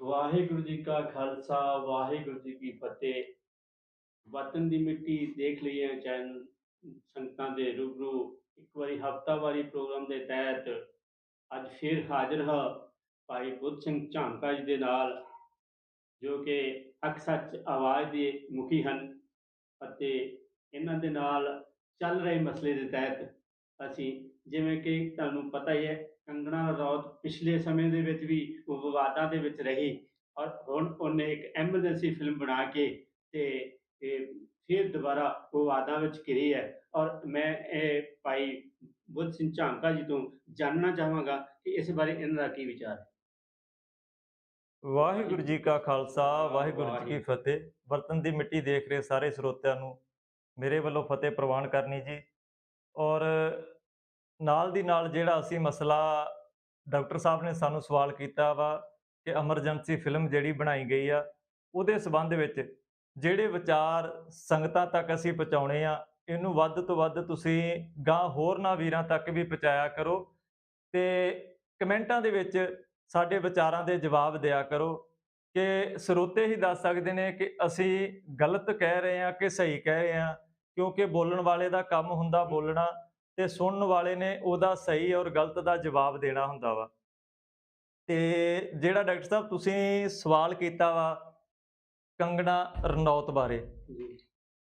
ਵਾਹਿਗੁਰੂ ਜੀ ਕਾ ਖਾਲਸਾ, ਵਾਹਿਗੁਰੂ ਜੀ ਕੀ ਫਤਿਹ। ਵਤਨ ਦੀ ਮਿੱਟੀ ਦੇਖ ਲਈਏ ਚੈਨਲ ਸੰਗਤਾਂ ਦੇ ਰੂਬਰੂ। ਇੱਕ ਵਾਰੀ ਹਫਤਾਵਾਰੀ ਪ੍ਰੋਗਰਾਮ ਦੇ ਤਹਿਤ ਅੱਜ ਫਿਰ ਹਾਜ਼ਰ ਹਾਂ ਭਾਈ ਬੁੱਧ ਸਿੰਘ ਝਾਂਕਾ ਜੀ ਦੇ ਨਾਲ, ਜੋ ਕਿ ਅਕ ਸੱਚ ਆਵਾਜ਼ ਦੇ ਮੁਖੀ ਹਨ ਅਤੇ ਇਹਨਾਂ ਦੇ ਨਾਲ ਚੱਲ ਰਹੇ ਮਸਲੇ ਦੇ ਤਹਿਤ ਅਸੀਂ, ਜਿਵੇਂ ਕਿ ਤੁਹਾਨੂੰ ਪਤਾ ਹੀ ਹੈ ਕੰਗਣਾ ਰਣੌਤ ਪਿਛਲੇ ਸਮੇਂ ਦੇ ਵਿੱਚ ਵੀ ਵਿਵਾਦਾਂ ਦੇ ਵਿੱਚ ਰਹੀ ਔਰ ਹੁਣ ਉਹਨੇ ਇੱਕ ਐਮਰਜੈਂਸੀ ਫਿਲਮ ਬਣਾ ਕੇ ਤੇ ਇਹ ਫਿਰ ਦੁਬਾਰਾ ਵਿਵਾਦਾਂ ਵਿੱਚ ਘਿਰੀ ਹੈ। ਔਰ ਮੈਂ ਇਹ ਭਾਈ ਬੁੱਧ ਸਿੰਘ ਝਾਂਕਾ ਜੀ ਤੋਂ ਜਾਣਨਾ ਚਾਹਾਂਗਾ ਕਿ ਇਸ ਬਾਰੇ ਇਹਨਾਂ ਦਾ ਕੀ ਵਿਚਾਰ ਹੈ। ਵਾਹਿਗੁਰੂ ਜੀ ਕਾ ਖਾਲਸਾ ਵਾਹਿਗੁਰੂ ਜੀ ਕੀ ਫਤਿਹ। ਬਰਤਨ ਦੀ ਮਿੱਟੀ ਦੇਖ ਰਹੇ ਸਾਰੇ ਸਰੋਤਿਆਂ ਨੂੰ ਮੇਰੇ ਵੱਲੋਂ ਫਤਿਹ ਪ੍ਰਵਾਨ ਕਰਨੀ ਜੀ। ਔਰ ਨਾਲ ਦੀ ਨਾਲ ਜਿਹੜਾ ਅਸੀਂ ਮਸਲਾ ਡਾਕਟਰ ਸਾਹਿਬ ਨੇ ਸਾਨੂੰ ਸਵਾਲ ਕੀਤਾ ਵਾ ਕਿ ਐਮਰਜੈਂਸੀ ਫਿਲਮ ਜਿਹੜੀ ਬਣਾਈ ਗਈ ਆ, ਉਹਦੇ ਸਬੰਧ ਵਿੱਚ ਜਿਹੜੇ ਵਿਚਾਰ ਸੰਗਤਾਂ ਤੱਕ ਅਸੀਂ ਪਹੁੰਚਾਉਣੇ ਆ, ਇਹਨੂੰ ਵੱਧ ਤੋਂ ਵੱਧ ਤੁਸੀਂ ਗਾਂ ਹੋਰਨਾਂ ਵੀਰਾਂ ਤੱਕ ਵੀ ਪਹੁੰਚਾਇਆ ਕਰੋ ਤੇ ਕਮੈਂਟਾਂ ਦੇ ਵਿੱਚ ਸਾਡੇ ਵਿਚਾਰਾਂ ਦੇ ਜਵਾਬ ਦਿਆ ਕਰੋ ਕਿ ਸਰੋਤੇ ਹੀ ਦੱਸ ਸਕਦੇ ਨੇ ਕਿ ਅਸੀਂ ਗਲਤ ਕਹਿ ਰਹੇ ਹਾਂ ਕਿ ਸਹੀ ਕਹਿ ਰਹੇ ਹਾਂ ਕਿਉਂਕਿ ਬੋਲਣ ਵਾਲੇ ਦਾ ਕੰਮ ਹੁੰਦਾ ਬੋਲਣਾ ਤੇ ਸੁਣਨ ਵਾਲੇ ਨੇ ਉਹਦਾ ਸਹੀ ਔਰ ਗਲਤ ਦਾ ਜਵਾਬ ਦੇਣਾ ਹੁੰਦਾ ਵਾ। ਤੇ ਜਿਹੜਾ ਡਾਕਟਰ ਸਾਹਿਬ ਤੁਸੀਂ ਸਵਾਲ ਕੀਤਾ ਵਾ ਕੰਗਣਾ ਰਣੌਤ ਬਾਰੇ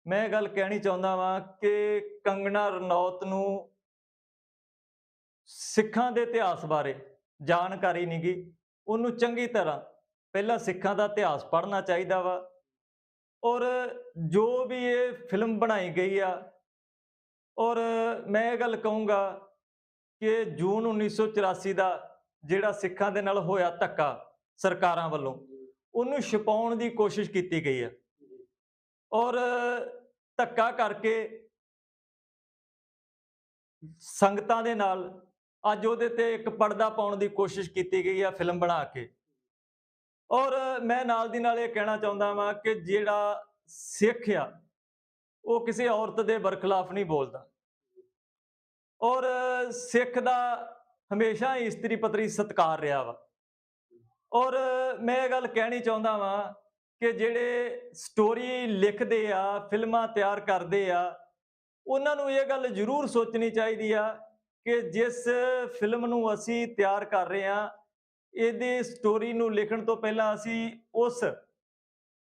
ਮੈਂ ਇਹ ਗੱਲ ਕਹਿਣੀ ਚਾਹੁੰਦਾ ਵਾਂ ਕਿ ਕੰਗਣਾ ਰਣੌਤ ਨੂੰ ਸਿੱਖਾਂ ਦੇ ਇਤਿਹਾਸ ਬਾਰੇ ਜਾਣਕਾਰੀ ਨਹੀਂਗੀ ਉਹਨੂੰ ਚੰਗੀ ਤਰ੍ਹਾਂ ਪਹਿਲਾਂ ਸਿੱਖਾਂ ਦਾ ਇਤਿਹਾਸ ਪੜ੍ਹਨਾ ਚਾਹੀਦਾ ਵਾ। ਔਰ ਜੋ ਵੀ ਇਹ ਫਿਲਮ ਬਣਾਈ ਗਈ ਆ ਔਰ ਮੈਂ ਇਹ ਗੱਲ ਕਹੂੰਗਾ ਕਿ ਜੂਨ 1984 ਦਾ ਜਿਹੜਾ ਸਿੱਖਾਂ ਦੇ ਨਾਲ ਹੋਇਆ ਧੱਕਾ ਸਰਕਾਰਾਂ ਵੱਲੋਂ, ਉਹਨੂੰ ਛੁਪਾਉਣ ਦੀ ਕੋਸ਼ਿਸ਼ ਕੀਤੀ ਗਈ ਹੈ। ਔਰ ਧੱਕਾ ਕਰਕੇ ਸੰਗਤਾਂ ਦੇ ਨਾਲ ਅੱਜ ਉਹਦੇ ਤੇ ਇੱਕ ਪਰਦਾ ਪਾਉਣ ਦੀ ਕੋਸ਼ਿਸ਼ ਕੀਤੀ ਗਈ ਆ ਫਿਲਮ ਬਣਾ ਕੇ। ਔਰ ਮੈਂ ਨਾਲ ਦੀ ਨਾਲ ਇਹ ਕਹਿਣਾ ਚਾਹੁੰਦਾ ਵਾਂ ਕਿ ਜਿਹੜਾ ਸਿੱਖ ਆ, ਉਹ ਕਿਸੇ ਔਰਤ ਦੇ ਬਰਖਲਾਫ ਨਹੀਂ ਬੋਲਦਾ। ਔਰ ਸਿੱਖ ਦਾ ਹਮੇਸ਼ਾ ਹੀ ਇਸਤਰੀ ਪਤਰੀ ਸਤਕਾਰ ਰਿਹਾ ਵਾ। ਔਰ ਮੈਂ ਇਹ ਗੱਲ ਕਹਿਣੀ ਚਾਹੁੰਦਾ ਵਾਂ ਕਿ ਜਿਹੜੇ ਸਟੋਰੀ ਲਿਖਦੇ ਆ, ਫਿਲਮਾਂ ਤਿਆਰ ਕਰਦੇ ਆ, ਉਹਨਾਂ ਨੂੰ ਇਹ ਗੱਲ ਜ਼ਰੂਰ ਸੋਚਣੀ ਚਾਹੀਦੀ ਆ ਕਿ ਜਿਸ ਫਿਲਮ ਨੂੰ ਅਸੀਂ ਤਿਆਰ ਕਰ ਰਹੇ ਆ ਇਹਦੇ ਸਟੋਰੀ ਨੂੰ ਲਿਖਣ ਤੋਂ ਪਹਿਲਾਂ ਅਸੀਂ ਉਸ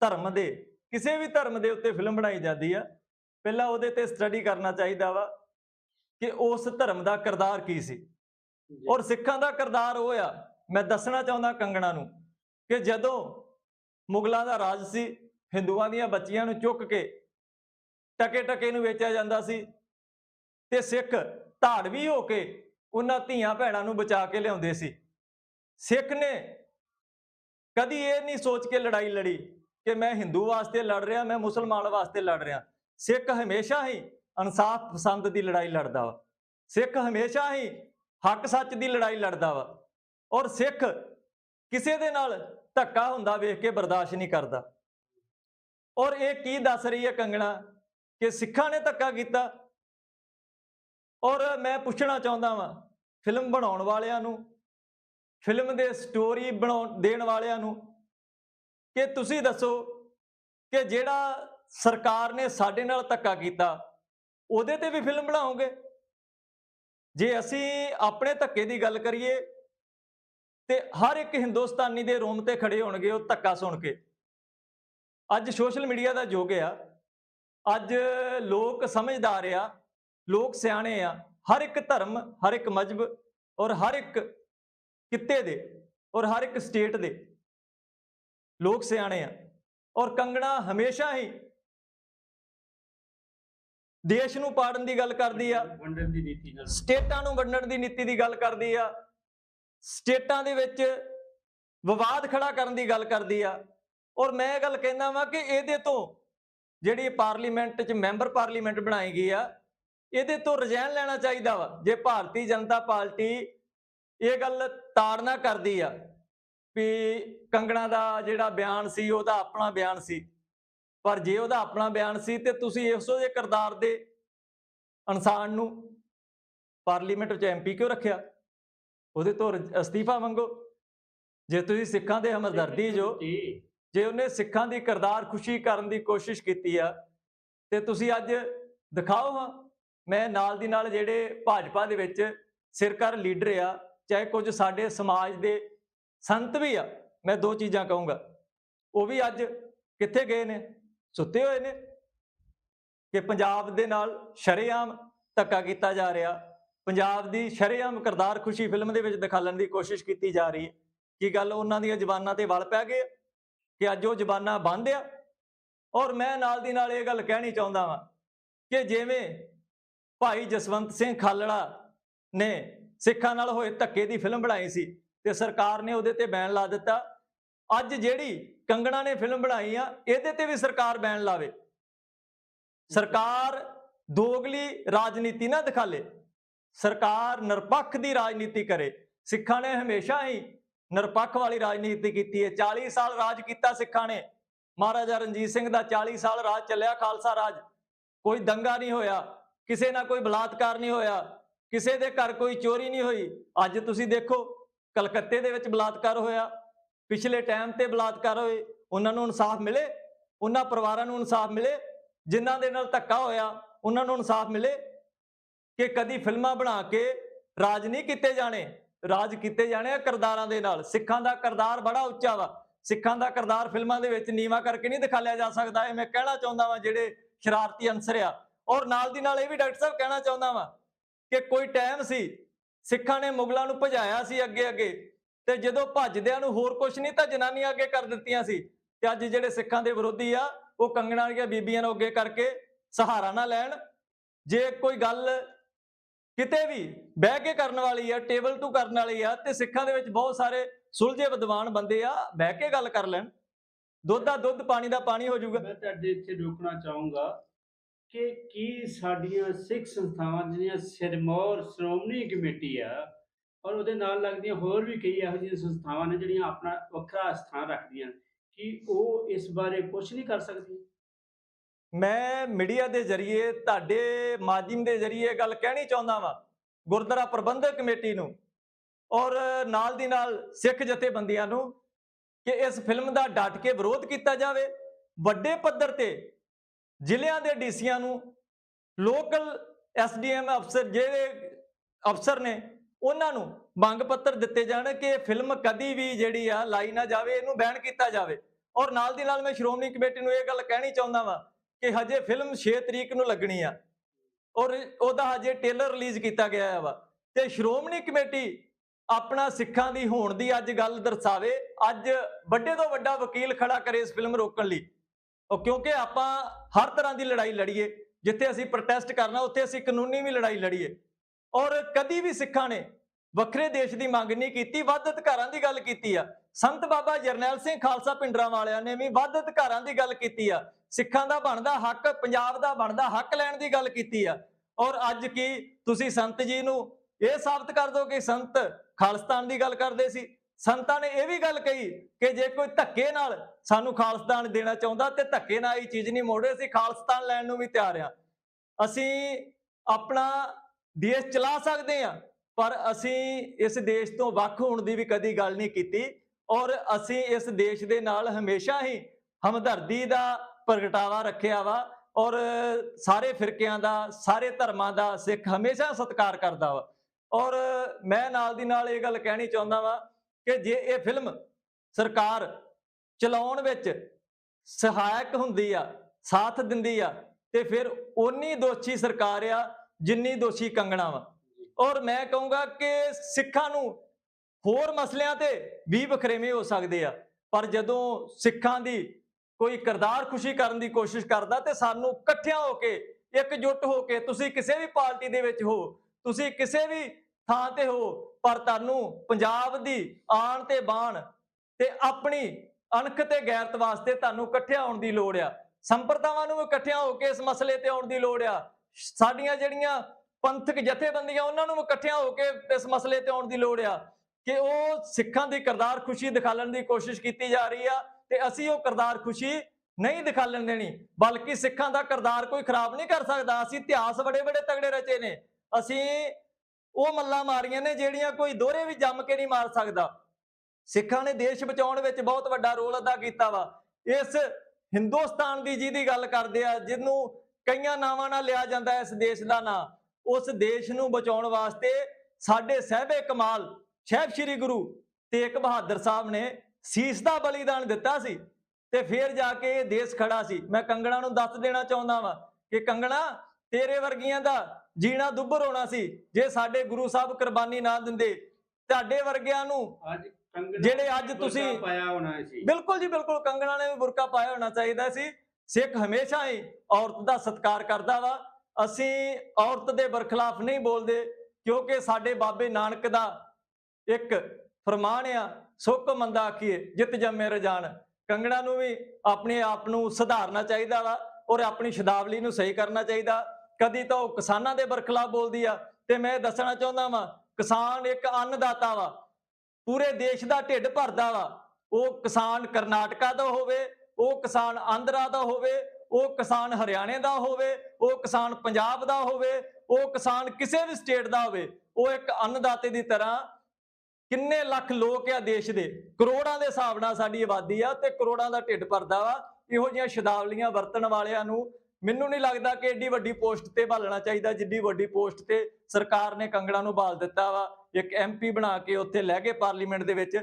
ਧਰਮ ਦੇ, ਕਿਸੇ ਵੀ ਧਰਮ ਦੇ ਉੱਤੇ ਫਿਲਮ ਬਣਾਈ ਜਾਂਦੀ ਆ। ਪਹਿਲਾਂ ਉਹਦੇ ਤੇ ਸਟੱਡੀ ਕਰਨਾ ਚਾਹੀਦਾ ਵਾ। ਕਿ ਉਸ ਧਰਮ ਦਾ ਕਿਰਦਾਰ ਕੀ ਸੀ। ਔਰ ਸਿੱਖਾਂ ਦਾ ਕਿਰਦਾਰ ਉਹ ਆ ਮੈਂ ਦੱਸਣਾ ਚਾਹੁੰਦਾ ਕੰਗਣਾ ਨੂੰ ਕਿ ਜਦੋਂ ਮੁਗਲਾਂ ਦਾ ਰਾਜ ਸੀ ਹਿੰਦੂਆਂ ਦੀਆਂ ਬੱਚੀਆਂ ਨੂੰ ਚੁੱਕ ਕੇ ਟਕੇ ਟਕੇ ਨੂੰ ਵੇਚਿਆ ਜਾਂਦਾ ਸੀ ਤੇ ਸਿੱਖ ਧਾੜਵੀ ਹੋ ਕੇ ਉਹਨਾਂ ਧੀਆਂ ਭੈਣਾਂ ਨੂੰ ਬਚਾ ਕੇ ਲਿਆਉਂਦੇ ਸੀ। ਸਿੱਖ ਨੇ ਕਦੀ ਇਹ ਨਹੀਂ ਸੋਚ ਕੇ ਲੜਾਈ ਲੜੀ ਕਿ ਮੈਂ ਹਿੰਦੂ ਵਾਸਤੇ ਲੜ ਰਿਹਾ ਮੈਂ ਮੁਸਲਮਾਨ ਵਾਸਤੇ ਲੜ ਰਿਹਾ। ਸਿੱਖ ਹਮੇਸ਼ਾ ਹੀ ਇਨਸਾਫ ਪਸੰਦ ਦੀ ਲੜਾਈ ਲੜਦਾ ਵਾ। ਸਿੱਖ ਹਮੇਸ਼ਾ ਹੀ ਹੱਕ ਸੱਚ ਦੀ ਲੜਾਈ ਲੜਦਾ ਵਾ ਔਰ ਸਿੱਖ ਕਿਸੇ ਦੇ ਨਾਲ ਧੱਕਾ ਹੁੰਦਾ ਵੇਖ ਕੇ ਬਰਦਾਸ਼ਤ ਨਹੀਂ ਕਰਦਾ। ਔਰ ਇਹ ਕੀ ਦੱਸ ਰਹੀ ਹੈ ਕੰਗਣਾ ਕਿ ਸਿੱਖਾਂ ਨੇ ਧੱਕਾ ਕੀਤਾ? ਔਰ ਮੈਂ ਪੁੱਛਣਾ ਚਾਹੁੰਦਾ ਵਾਂ, ਫਿਲਮ ਬਣਾਉਣ ਵਾਲਿਆਂ ਨੂੰ, ਫਿਲਮ ਦੇ ਸਟੋਰੀ ਬਣਾਉਣ, ਦੇਣ ਵਾਲਿਆਂ ਨੂੰ, ਕਿ ਤੁਸੀਂ ਦੱਸੋ ਕਿ ਜਿਹੜਾ ਸਰਕਾਰ ਨੇ ਸਾਡੇ ਨਾਲ ਧੱਕਾ ਕੀਤਾ ਉਹਦੇ ਤੇ ਵੀ ਫਿਲਮ ਬਣਾਓਗੇ? ਜੇ ਅਸੀਂ ਆਪਣੇ ਧੱਕੇ ਦੀ ਗੱਲ ਕਰੀਏ, ਤੇ ਹਰ ਇੱਕ ਹਿੰਦੁਸਤਾਨੀ ਦੇ ਰੋਮ ਤੇ ਖੜੇ ਹੋਣਗੇ ਉਹ ਧੱਕਾ ਸੁਣ ਕੇ। ਅੱਜ ਸੋਸ਼ਲ ਮੀਡੀਆ ਦਾ ਯੁੱਗ ਆ। ਅੱਜ ਲੋਕ ਸਮਝਦਾਰ ਆ, ਲੋਕ ਸਿਆਣੇ ਆ। ਹਰ ਇੱਕ ਧਰਮ, ਹਰ ਇੱਕ ਮਜਬ ਔਰ ਹਰ ਇੱਕ ਕਿੱਤੇ ਦੇ ਔਰ ਹਰ ਇੱਕ ਸਟੇਟ ਦੇ ਲੋਕ ਸਿਆਣੇ ਆ। ਔਰ ਕੰਗਣਾ ਹਮੇਸ਼ਾ ਹੀ ਦੇਸ਼ ਨੂੰ ਪਾੜਨ ਦੀ ਗੱਲ ਕਰਦੀ ਆ। ਵੰਡਣ ਦੀ ਨੀਤੀ ਨਾਲ। ਸਟੇਟਾਂ ਨੂੰ ਵੰਡਣ ਦੀ ਨੀਤੀ ਦੀ ਗੱਲ ਕਰਦੀ ਆ। ਸਟੇਟਾਂ ਦੇ ਵਿੱਚ ਵਿਵਾਦ ਖੜਾ ਕਰਨ ਦੀ ਗੱਲ ਕਰਦੀ ਆ। ਔਰ ਮੈਂ ਇਹ ਗੱਲ ਕਹਿੰਦਾ ਵਾਂ ਕਿ ਇਹਦੇ ਤੋਂ ਜਿਹੜੀ ਪਾਰਲੀਮੈਂਟ 'ਚ ਮੈਂਬਰ ਪਾਰਲੀਮੈਂਟ ਬਣਾਈ ਗਈ ਆ ਇਹਦੇ ਤੋਂ ਰਜਾਨ ਲੈਣਾ ਚਾਹੀਦਾ ਵਾ। ਜੇ ਭਾਰਤੀ ਜਨਤਾ ਪਾਰਟੀ ਇਹ ਗੱਲ ਤਾੜਨਾ ਕਰਦੀ ਆ ਵੀ ਕੰਗਣਾ ਦਾ ਜਿਹੜਾ ਬਿਆਨ ਸੀ ਉਹਦਾ ਆਪਣਾ ਬਿਆਨ ਸੀ। ਪਰ ਜੇ ਉਹਦਾ ਆਪਣਾ ਬਿਆਨ ਸੀ ਤੇ ਤੁਸੀਂ ਇਸੋ ਜਿਹੇ ਕਿਰਦਾਰ ਦੇ ਇਨਸਾਨ ਨੂੰ ਪਾਰਲੀਮੈਂਟ ਵਿੱਚ ਐਮਪੀ ਕਿਉਂ ਰੱਖਿਆ? ਉਹਦੇ ਤੋਂ ਅਸਤੀਫਾ ਮੰਗੋ। ਜੇ ਤੁਸੀਂ ਸਿੱਖਾਂ ਦੇ ਹਮਦਰਦੀ ਜੋ ਜੀ ਜੇ ਉਹਨੇ ਸਿੱਖਾਂ ਦੀ ਕਰਤਾਰ ਖੁਸ਼ੀ ਕਰਨ ਦੀ ਕੋਸ਼ਿਸ਼ ਕੀਤੀ ਆ ਤੇ ਤੁਸੀਂ ਅੱਜ ਦਿਖਾਓ ਹਾਂ ਮੈਂ ਨਾਲ ਦੀ ਨਾਲ ਜਿਹੜੇ ਭਾਜਪਾ ਦੇ ਵਿੱਚ ਸਿਰਕਰ ਲੀਡਰ ਆ ਚਾਹੇ ਕੁਝ ਸਾਡੇ ਸਮਾਜ ਦੇ ਸੰਤ ਵੀ ਆ ਮੈਂ ਦੋ ਚੀਜ਼ਾਂ ਕਹੂੰਗਾ। ਉਹ ਵੀ ਅੱਜ ਕਿੱਥੇ ਗਏ ਨੇ? ਸੁੱਤੇ ਹੋਏ ਨੇ ਕਿ ਪੰਜਾਬ ਦੇ ਨਾਲ ਸ਼ਰੇਆਮ ਧੱਕਾ ਕੀਤਾ ਜਾ ਰਿਹਾ। ਪੰਜਾਬ ਦੀ ਸ਼ਰੇਆਮ ਕਰਤਾਰ ਖੁਸ਼ੀ ਫਿਲਮ ਦੇ ਵਿੱਚ ਦਿਖਾਲਣ ਦੀ ਕੋਸ਼ਿਸ਼ ਕੀਤੀ ਜਾ ਰਹੀ ਹੈ। ਕੀ ਗੱਲ ਉਹਨਾਂ ਦੀਆਂ ਜ਼ਬਾਨਾਂ ਤੇ ਵਲ ਪੈ ਗਏ ਕਿ ਅੱਜ ਉਹ ਜ਼ਬਾਨਾਂ ਬੰਦ ਆ? ਔਰ ਮੈਂ ਨਾਲ ਦੀ ਨਾਲ ਇਹ ਗੱਲ ਕਹਿਣੀ ਚਾਹੁੰਦਾ ਵਾਂ ਕਿ ਜਿਵੇਂ ਭਾਈ ਜਸਵੰਤ ਸਿੰਘ ਖਾਲੜਾ ਨੇ ਸਿੱਖਾਂ ਨਾਲ ਹੋਏ ਧੱਕੇ ਦੀ ਫਿਲਮ ਬਣਾਈ ਸੀ ਤੇ ਸਰਕਾਰ ਨੇ ਉਹਦੇ ਤੇ ਬੈਨ ਲਾ ਦਿੱਤਾ ਅੱਜ ਜਿਹੜੀ ਕੰਗਣਾ ਨੇ ਫਿਲਮ ਬਣਾਈ ਆ, ਇਹਦੇ ਤੇ ਵੀ ਸਰਕਾਰ ਬੈਨ ਲਾਵੇ। ਸਰਕਾਰ ਦੋਗਲੀ ਰਾਜਨੀਤੀ ਨਾ ਦਿਖਾਲੇ। ਸਰਕਾਰ ਨਿਰਪੱਖ ਦੀ ਰਾਜਨੀਤੀ ਕਰੇ। ਸਿੱਖਾਂ ਨੇ ਹਮੇਸ਼ਾ ਹੀ ਨਿਰਪੱਖ ਵਾਲੀ ਰਾਜਨੀਤੀ ਕੀਤੀ ਹੈ। 40 ਸਾਲ ਰਾਜ ਕੀਤਾ ਸਿੱਖਾਂ ਨੇ। ਮਹਾਰਾਜਾ ਰਣਜੀਤ ਸਿੰਘ ਦਾ 40 ਸਾਲ ਰਾਜ ਚੱਲਿਆ, ਖਾਲਸਾ ਰਾਜ। ਕੋਈ ਦੰਗਾ ਨਹੀਂ ਹੋਇਆ, ਕਿਸੇ ਨਾਲ ਕੋਈ ਬਲਾਤਕਾਰ ਨਹੀਂ ਹੋਇਆ, ਕਿਸੇ ਦੇ ਘਰ ਕੋਈ ਚੋਰੀ ਨਹੀਂ ਹੋਈ। ਅੱਜ ਤੁਸੀਂ ਦੇਖੋ, ਕਲਕੱਤੇ ਦੇ ਵਿੱਚ ਬਲਾਤਕਾਰ ਹੋਇਆ। ਪਿਛਲੇ ਟਾਈਮ ਤੇ ਬਲਾਤਕਾਰ ਹੋਏ, ਉਹਨਾਂ ਨੂੰ ਇਨਸਾਫ ਮਿਲੇ, ਉਹਨਾਂ ਪਰਿਵਾਰਾਂ ਨੂੰ ਇਨਸਾਫ ਮਿਲੇ, ਜਿਨ੍ਹਾਂ ਦੇ ਨਾਲ ਧੱਕਾ ਹੋਇਆ, ਉਹਨਾਂ ਨੂੰ ਇਨਸਾਫ ਮਿਲੇ ਕਿ ਕਦੀ ਫਿਲਮਾਂ ਬਣਾ ਕੇ ਰਾਜ ਨਹੀਂ ਕੀਤੇ ਜਾਣੇ। ਰਾਜ ਕੀਤੇ ਜਾਣੇ ਆ ਕਰਦਾਰਾਂ ਦੇ ਨਾਲ। ਸਿੱਖਾਂ ਦਾ ਕਰਦਾਰ ਬੜਾ ਉੱਚਾ ਵਾ। ਸਿੱਖਾਂ ਦਾ ਕਰਦਾਰ ਫਿਲਮਾਂ ਦੇ ਵਿੱਚ ਨੀਵਾ ਕਰਕੇ ਨਹੀਂ ਦਿਖਾਲਿਆ ਜਾ ਸਕਦਾ। ਇਹ ਮੈਂ ਕਹਿਣਾ ਚਾਹੁੰਦਾ ਵਾਂ, ਜਿਹੜੇ ਸ਼ਰਾਰਤੀ ਅੰਸਰ ਆ। ਔਰ ਨਾਲ ਦੀ ਨਾਲ ਇਹ ਵੀ ਡਾਕਟਰ ਸਾਹਿਬ ਕਹਿਣਾ ਚਾਹੁੰਦਾ ਵਾਂ ਕਿ ਕੋਈ ਟਾਈਮ ਸੀ, ਸਿੱਖਾਂ ਨੇ ਮੁਗਲਾਂ ਨੂੰ ਭਜਾਇਆ ਸੀ ਅੱਗੇ ਅੱਗੇ ਤੇ ਜਦੋਂ ਭੱਜਦਿਆਂ ਨੂੰ ਹੋਰ ਕੁਝ ਨਹੀਂ ਤਾਂ ਜਨਾਨੀਆਂ ਅੱਗੇ ਕਰ ਦਿੱਤੀਆਂ ਸੀ। ਤੇ ਅੱਜ ਜਿਹੜੇ ਸਿੱਖਾਂ ਦੇ ਵਿਰੋਧੀ ਆ, ਉਹ ਕੰਗਣਾ ਵਾਲੀਆਂ ਬੀਬੀਆਂ ਨੂੰ ਅੱਗੇ ਕਰਕੇ ਸਹਾਰਾ ਨਾ ਲੈਣ। ਜੇ ਕੋਈ ਗੱਲ ਕਿਤੇ ਵੀ ਬਹਿ ਕੇ ਕਰਨ ਵਾਲੀ ਆ, ਟੇਬਲ ਟੂ ਕਰਨ ਵਾਲੀ ਆ, ਤੇ ਸਿੱਖਾਂ ਦੇ ਵਿੱਚ ਬਹੁਤ ਸਾਰੇ ਸੁਲਝੇ ਵਿਦਵਾਨ ਬੰਦੇ ਆ, ਬਹਿ ਕੇ ਗੱਲ ਕਰ ਲੈਣ। ਦੁੱਧ ਦਾ ਦੁੱਧ, ਪਾਣੀ ਦਾ ਪਾਣੀ ਹੋ ਜਾਊਗਾ। ਮੈਂ ਤੁਹਾਡੇ ਇੱਥੇ ਰੋਕਣਾ ਚਾਹੂੰਗਾ ਕਿ ਕੀ ਸਾਡੀਆਂ ਸਿੱਖ ਸੰਸਥਾਵਾਂ, ਜਿਹੜੀਆਂ ਸਿਰਮੌਰ ਸ਼੍ਰੋਮਣੀ ਕਮੇਟੀ ਆ ਔਰ ਉਹਦੇ ਨਾਲ ਲੱਗਦੀਆਂ ਹੋਰ ਵੀ ਕਈ ਇਹੋ ਜਿਹੀਆਂ ਸੰਸਥਾਵਾਂ ਨੇ ਜਿਹੜੀਆਂ ਆਪਣਾ ਵੱਖਰਾ ਸਥਾਨ ਰੱਖਦੀਆਂ ਕੀ ਉਹ ਇਸ ਬਾਰੇ ਕੁਝ ਨਹੀਂ ਕਰ ਸਕਦੀਆਂ ਮੈਂ ਮੀਡੀਆ ਦੇ ਜ਼ਰੀਏ, ਤੁਹਾਡੇ ਮਾਧਿਅਮ ਦੇ ਜ਼ਰੀਏ ਗੱਲ ਕਹਿਣੀ ਚਾਹੁੰਦਾ ਵਾਂ, ਗੁਰਦੁਆਰਾ ਪ੍ਰਬੰਧਕ ਕਮੇਟੀ ਨੂੰ ਔਰ ਨਾਲ ਦੀ ਨਾਲ ਸਿੱਖ ਜਥੇਬੰਦੀਆਂ ਨੂੰ ਕਿ ਇਸ ਫਿਲਮ ਦਾ ਡਟ ਕੇ ਵਿਰੋਧ ਕੀਤਾ ਜਾਵੇ। ਵੱਡੇ ਪੱਧਰ ਤੇ ਜ਼ਿਲ੍ਹਿਆਂ ਦੇ ਡੀਸੀਆਂ ਨੂੰ ਲੋਕਲ ਐਸਡੀਐਮ ਅਫਸਰ ਜਿਹੜੇ ਅਫਸਰ ਨੇ ਉਹਨਾਂ ਨੂੰ ਮੰਗ ਪੱਤਰ ਦਿੱਤੇ ਜਾਣ ਕਿ ਇਹ ਫਿਲਮ ਕਦੀ ਵੀ ਜਿਹੜੀ ਆ ਲਾਈ ਨਾ ਜਾਵੇ, ਇਹਨੂੰ ਬੈਨ ਕੀਤਾ ਜਾਵੇ। ਔਰ ਨਾਲ ਦੀ ਨਾਲ ਮੈਂ ਸ਼੍ਰੋਮਣੀ ਕਮੇਟੀ ਨੂੰ ਇਹ ਗੱਲ ਕਹਿਣੀ ਚਾਹੁੰਦਾ ਵਾਂ ਕਿ ਹਜੇ ਫਿਲਮ 6 ਤਰੀਕ ਨੂੰ ਲੱਗਣੀ ਆ। ਔਰ ਉਹਦਾ ਹਜੇ ਟੇਲਰ ਰਿਲੀਜ਼ ਕੀਤਾ ਗਿਆ ਵਾ। ਤੇ ਸ਼੍ਰੋਮਣੀ ਕਮੇਟੀ ਆਪਣਾ ਸਿੱਖਾਂ ਦੀ ਹੋਣ ਦੀ ਅੱਜ ਗੱਲ ਦਰਸਾਵੇ। ਅੱਜ ਵੱਡੇ ਤੋਂ ਵੱਡਾ ਵਕੀਲ ਖੜਾ ਕਰੇ ਇਸ ਫਿਲਮ ਰੋਕਣ ਲਈ। ਉਹ ਕਿਉਂਕਿ ਆਪਾਂ ਹਰ ਤਰ੍ਹਾਂ ਦੀ ਲੜਾਈ ਲੜੀਏ। ਜਿੱਥੇ ਅਸੀਂ ਪ੍ਰੋਟੈਸਟ ਕਰਨਾ, ਉੱਥੇ ਅਸੀਂ ਕਾਨੂੰਨੀ ਵੀ ਲੜਾਈ ਲੜੀਏ। ਔਰ ਕਦੀ ਵੀ ਸਿੱਖਾਂ ਨੇ ਵੱਖਰੇ ਦੇਸ਼ ਦੀ ਮੰਗ ਨਹੀਂ ਕੀਤੀ, ਵੱਧ ਅਧਿਕਾਰਾਂ ਦੀ ਗੱਲ ਕੀਤੀ ਆ। ਸੰਤ ਬਾਬਾ ਜਰਨੈਲ ਸਿੰਘ ਖਾਲਸਾ ਪਿੰਡਰਾਂ ਵਾਲਿਆਂ ਨੇ ਵੀ ਵੱਧ ਅਧਿਕਾਰਾਂ ਦੀ ਗੱਲ ਕੀਤੀ ਆ। ਸਿੱਖਾਂ ਦਾ ਬਣਦਾ ਹੱਕ, ਪੰਜਾਬ ਦਾ ਬਣਦਾ ਹੱਕ ਲੈਣ ਦੀ ਗੱਲ ਕੀਤੀ ਆ। ਔਰ ਅੱਜ ਕੀ ਤੁਸੀਂ ਸੰਤ ਜੀ ਨੂੰ ਇਹ ਸਾਬਤ ਕਰ ਦਿਓ ਕਿ ਸੰਤ ਖਾਲਸਤਾਨ ਦੀ ਗੱਲ ਕਰਦੇ ਸੀ। ਸੰਤਾਂ ਨੇ ਇਹ ਵੀ ਗੱਲ ਕਹੀ ਕਿ ਜੇ ਕੋਈ ਧੱਕੇ ਨਾਲ ਸਾਨੂੰ ਖਾਲਸਤਾਨ ਦੇਣਾ ਚਾਹੁੰਦਾ ਤੇ ਧੱਕੇ ਨਾਲ ਇਹ ਚੀਜ਼ ਨਹੀਂ ਮੋੜੇ ਅਸੀਂ ਖਾਲਸਤਾਨ ਲੈਣ ਨੂੰ ਵੀ ਤਿਆਰ ਆ। ਅਸੀਂ ਆਪਣਾ ਦੇਸ਼ ਚਲਾ ਸਕਦੇ ਆ ਪਰ ਅਸੀਂ ਇਸ ਦੇਸ਼ ਤੋਂ ਵੱਖ ਹੋਣ ਦੀ ਵੀ ਕਦੀ ਗੱਲ ਨਹੀਂ ਕੀਤੀ ਔਰ ਅਸੀਂ ਇਸ ਦੇਸ਼ ਦੇ ਨਾਲ ਹਮੇਸ਼ਾ ਹੀ ਹਮਦਰਦੀ ਦਾ ਪ੍ਰਗਟਾਵਾ ਰੱਖਿਆ ਵਾ ਔਰ ਸਾਰੇ ਫਿਰਕਿਆਂ ਦਾ, ਸਾਰੇ ਧਰਮਾਂ ਦਾ ਸਿੱਖ ਹਮੇਸ਼ਾ ਸਤਿਕਾਰ ਕਰਦਾ ਵਾ। ਔਰ ਮੈਂ ਨਾਲ ਦੀ ਨਾਲ ਇਹ ਗੱਲ ਕਹਿਣੀ ਚਾਹੁੰਦਾ ਵਾਂ ਕਿ ਜੇ ਇਹ ਫਿਲਮ ਸਰਕਾਰ ਚਲਾਉਣ ਵਿੱਚ ਸਹਾਇਕ ਹੁੰਦੀ ਆ, ਸਾਥ ਦਿੰਦੀ ਆ, ਤੇ ਫਿਰ ਉਨੀ ਦੋਸ਼ੀ ਸਰਕਾਰ ਆ ਜਿੰਨੀ ਦੋਸ਼ੀ ਕੰਗਣਾ ਵਾ। ਔਰ ਮੈਂ ਕਹੂੰਗਾ ਕਿ ਸਿੱਖਾਂ ਨੂੰ ਹੋਰ ਮਸਲਿਆਂ ਤੇ ਵੀ ਵਖਰੇਵੇਂ ਹੋ ਸਕਦੇ ਆ। ਪਰ ਜਦੋਂ ਸਿੱਖਾਂ ਦੀ ਕੋਈ ਕਰਦਾਰ ਖੁਸ਼ੀ ਕਰਨ ਦੀ ਕੋਸ਼ਿਸ਼ ਕਰਦਾ ਤੇ ਸਾਨੂੰ ਇਕੱਠਿਆਂ ਹੋ ਕੇ, ਇਕਜੁੱਟ ਹੋ ਕੇ ਤੁਸੀਂ ਕਿਸੇ ਵੀ ਪਾਰਟੀ ਦੇ ਵਿੱਚ ਹੋ, ਤੁਸੀਂ ਕਿਸੇ ਵੀ ਥਾਂ ਤੇ ਹੋ, ਪਰ ਤੁਹਾਨੂੰ ਪੰਜਾਬ ਦੀ ਆਣ ਤੇ ਬਾਣ ਤੇ ਆਪਣੀ ਅਣਖ ਤੇ ਗੈਰਤ ਵਾਸਤੇ ਤੁਹਾਨੂੰ ਇਕੱਠਿਆਂ ਹੋਣ ਦੀ ਲੋੜ ਆ। ਸੰਪਰਦਾਵਾਂ ਨੂੰ ਇਕੱਠਿਆਂ ਹੋ ਕੇ ਇਸ ਮਸਲੇ ਤੇ ਆਉਣ ਦੀ ਲੋੜ ਆ। ਸਾਡੀਆਂ ਜਿਹੜੀਆਂ ਪੰਥਕ ਜਥੇਬੰਦੀਆਂ, ਉਹਨਾਂ ਨੂੰ ਇਕੱਠਿਆਂ ਹੋ ਕੇ ਇਸ ਮਸਲੇ ਤੇ ਆਉਣ ਦੀ ਲੋੜ ਆ ਕਿ ਉਹ ਸਿੱਖਾਂ ਦੀ ਕਰਦਾਰ ਖੁਸ਼ੀ ਦਿਖਾਲਣ ਦੀ ਕੋਸ਼ਿਸ਼ ਕੀਤੀ ਜਾ ਰਹੀ ਆ ਤੇ ਅਸੀਂ ਉਹ ਕਰਦਾਰ ਖੁਸ਼ੀ ਨਹੀਂ ਦਿਖਾਲਣ ਦੇਣੀ, ਬਲਕਿ ਸਿੱਖਾਂ ਦਾ ਕਰਦਾਰ ਕੋਈ ਖਰਾਬ ਨਹੀਂ ਕਰ ਸਕਦਾ। ਅਸੀਂ ਇਤਿਹਾਸ ਬੜੇ ਬੜੇ ਤਗੜੇ ਰਚੇ ਨੇ। ਅਸੀਂ ਉਹ ਮੱਲਾਂ ਮਾਰੀਆਂ ਨੇ ਜਿਹੜੀਆਂ ਕੋਈ ਦੋਹਰੇ ਵੀ ਜੰਮ ਕੇ ਨਹੀਂ ਮਾਰ ਸਕਦਾ। ਸਿੱਖਾਂ ਨੇ ਦੇਸ਼ ਬਚਾਉਣ ਵਿੱਚ ਬਹੁਤ ਵੱਡਾ ਰੋਲ ਅਦਾ ਕੀਤਾ ਵਾ। ਇਸ ਹਿੰਦੁਸਤਾਨ ਦੀ ਜਿਹਦੀ ਗੱਲ ਕਰਦੇ ਆ, ਜਿਹਨੂੰ ਕਈਆਂ ਨਾਵਾਂ ਨਾਲ ਲਿਆ ਜਾਂਦਾ ਹੈ ਇਸ ਦੇਸ਼ ਦਾ ਨਾਂ। ਉਸ ਦੇਸ਼ ਨੂੰ ਬਚਾਉਣ ਵਾਸਤੇ ਸਾਡੇ ਸਹਿਬੇ ਕਮਾਲ ਸਾਹਿਬ ਸ੍ਰੀ ਗੁਰੂ ਤੇਗ ਬਹਾਦਰ ਸਾਹਿਬ ਨੇ ਸੀਸ ਦਾ ਬਲੀਦਾਨ ਦਿੱਤਾ ਸੀ ਤੇ ਫਿਰ ਜਾ ਕੇ ਇਹ ਦੇਸ਼ ਖੜਾ ਸੀ। ਮੈਂ ਕੰਗਣਾ ਨੂੰ ਦੱਸ ਦੇਣਾ ਚਾਹੁੰਦਾ ਵਾਂ ਕਿ ਕੰਗਣਾ ਤੇਰੇ ਵਰਗੀਆਂ ਦਾ ਜੀਣਾ ਦੁੱਭਰ ਹੋਣਾ ਸੀ ਜੇ ਸਾਡੇ ਗੁਰੂ ਸਾਹਿਬ ਕੁਰਬਾਨੀ ਨਾ ਦਿੰਦੇ ਤੁਹਾਡੇ ਵਰਗਿਆਂ ਨੂੰ ਜਿਹੜੇ ਅੱਜ ਤੁਸੀਂ- ਬੁਰਕਾ ਪਾਇਆ ਹੋਣਾ ਸੀ। ਬਿਲਕੁਲ ਜੀ ਬਿਲਕੁਲ ਕੰਗਣਾ ਨੇ ਵੀ ਬੁਰਕਾ ਪਾਇਆ ਹੋਣਾ ਚਾਹੀਦਾ ਸੀ। ਸਿੱਖ ਹਮੇਸ਼ਾ ਹੀ ਔਰਤ ਦਾ ਸਤਿਕਾਰ ਕਰਦਾ ਵਾ। ਅਸੀਂ ਔਰਤ ਦੇ ਬਰਖਲਾਫ ਨਹੀਂ ਬੋਲਦੇ, ਕਿਉਂਕਿ ਸਾਡੇ ਬਾਬੇ ਨਾਨਕ ਦਾ ਇੱਕ ਫਰਮਾਨ ਆ ਸੁੱਖ ਮੰਦਾ ਆਖੀਏ, ਜਿਤ ਜੰਮੇ ਰਜਾਨ ਕੰਗਣਾ ਨੂੰ ਵੀ ਆਪਣੇ ਆਪ ਨੂੰ ਸੁਧਾਰਨਾ ਚਾਹੀਦਾ ਵਾ ਔਰ ਆਪਣੀ ਸ਼ਬਦਾਵਲੀ ਨੂੰ ਸਹੀ ਕਰਨਾ ਚਾਹੀਦਾ। ਕਦੀ ਤਾਂ ਉਹ ਕਿਸਾਨਾਂ ਦੇ ਬਰਖਲਾਫ ਬੋਲਦੀ ਆ, ਤੇ ਮੈਂ ਦੱਸਣਾ ਚਾਹੁੰਦਾ ਵਾਂ, ਕਿਸਾਨ ਇੱਕ ਅੰਨਦਾਤਾ ਵਾ। ਪੂਰੇ ਦੇਸ਼ ਦਾ ਢਿੱਡ ਭਰਦਾ ਵਾ। ਉਹ ਕਿਸਾਨ ਕਰਨਾਟਕਾ ਦਾ ਹੋਵੇ ਉਹ ਕਿਸਾਨ ਆਂਧਰਾ ਦਾ ਹੋਵੇ, ਉਹ ਕਿਸਾਨ ਹਰਿਆਣੇ ਦਾ ਹੋਵੇ, ਉਹ ਕਿਸਾਨ ਪੰਜਾਬ ਦਾ ਹੋਵੇ, ਉਹ ਕਿਸਾਨ ਕਿਸੇ ਵੀ ਸਟੇਟ ਦਾ ਹੋਵੇ, ਉਹ ਇੱਕ ਅੰਨਦਾਤੇ ਦੀ ਤਰ੍ਹਾਂ ਕਿੰਨੇ ਲੱਖ ਲੋਕ ਆ ਦੇਸ਼ ਦੇ, ਕਰੋੜਾਂ ਦੇ ਹਿਸਾਬ ਨਾਲ ਸਾਡੀ ਆਬਾਦੀ ਆ ਤੇ ਕਰੋੜਾਂ ਦਾ ਢਿੱਡ ਭਰਦਾ ਵਾ, ਇਹੋ ਜਿਹੀਆਂ ਸ਼ਬਦਾਵਲੀਆਂ ਵਰਤਣ ਵਾਲਿਆਂ ਨੂੰ ਮੈਨੂੰ ਨਹੀਂ ਲੱਗਦਾ ਕਿ ਏਡੀ ਵੱਡੀ ਪੋਸਟ ਤੇ ਭਾਲਣਾ ਚਾਹੀਦਾ, ਜਿੱਡੀ ਵੱਡੀ ਪੋਸਟ ਤੇ ਸਰਕਾਰ ਨੇ ਕੰਗੜਾ ਨੂੰ ਭਾਲ ਦਿੱਤਾ ਵਾ, ਇੱਕ ਐਮਪੀ ਬਣਾ ਕੇ ਉੱਥੇ ਲੈ ਗਏ ਪਾਰਲੀਮੈਂਟ ਦੇ ਵਿੱਚ।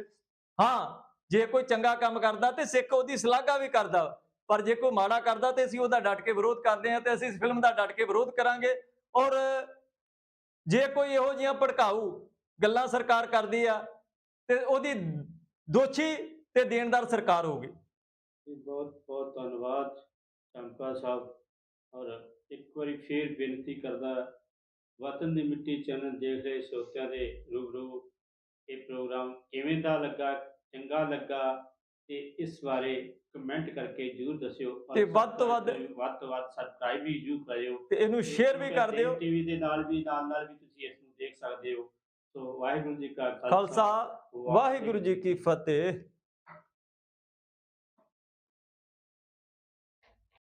ਹਾਂ ਜੇ ਕੋਈ ਚੰਗਾ ਕੰਮ ਕਰਦਾ ਤੇ ਸਿੱਖ ਉਹਦੀ ਸ਼ਲਾਘਾ ਵੀ ਕਰਦਾ। ਪਰ ਜੇ ਕੋਈ ਮਾੜਾ ਕਰਦਾ ਤੇ ਅਸੀਂ ਉਹਦਾ ਡਟ ਕੇ ਵਿਰੋਧ ਕਰਦੇ ਹਾਂ ਤੇ ਅਸੀਂ ਇਸ ਫਿਲਮ ਦਾ ਡਟ ਕੇ ਵਿਰੋਧ ਕਰਾਂਗੇ। ਔਰ ਜੇ ਕੋਈ ਇਹੋ ਜਿਹੀਆਂ ਭੜਕਾਊ ਗੱਲਾਂ ਸਰਕਾਰ ਕਰਦੀ ਆ ਤੇ ਉਹਦੀ ਦੋਸ਼ੀ ਤੇ ਦੇਣਦਾਰ ਸਰਕਾਰ ਹੋਊਗੀ। ਬਹੁਤ ਬਹੁਤ ਧੰਨਵਾਦ ਚੰਪਾ ਸਾਹਿਬ। ਔਰ ਇੱਕ ਵਾਰੀ ਫੇਰ ਬੇਨਤੀ ਕਰਦਾ, ਵਤਨ ਦੀ ਮਿੱਟੀ ਚੈਨਲ ਦੇਖ ਰਹੇ ਸਰੋਤਿਆਂ ਦੇ ਰੂਬਰੂ ਇਹ ਪ੍ਰੋਗਰਾਮ ਕਿਵੇਂ ਦਾ ਲੱਗਾ? ਚੰਗਾ ਲੱਗਾ ਤੇ ਇਸ ਬਾਰੇ ਕਮੈਂਟ ਕਰਕੇ ਜਰੂਰ ਦੱਸਿਓ ਤੇ ਵੱਧ ਤੋਂ ਵੱਧ- ਵੱਧ ਤੋਂ ਵੱਧ ਸਬਸਕ੍ਰਾਈਬ ਵੀ ਜਰੂਰ ਕਰਿਓ। ਤੇ ਇਹਨੂੰ ਸ਼ੇਅਰ ਵੀ ਕਰ ਦਿਓ। ਟੀਵੀ ਦੇ ਨਾਲ ਵੀ ਨਾਲ ਨਾਲ ਵੀ ਤੁਸੀਂ ਇਸ ਨੂੰ ਦੇਖ ਸਕਦੇ ਹੋ। ਸੋ ਵਾਹਿਗੁਰੂ ਜੀ ਕਾ ਖਾਲਸਾ ਵਾਹਿਗੁਰੂ ਜੀ ਕੀ ਫਤਿਹ।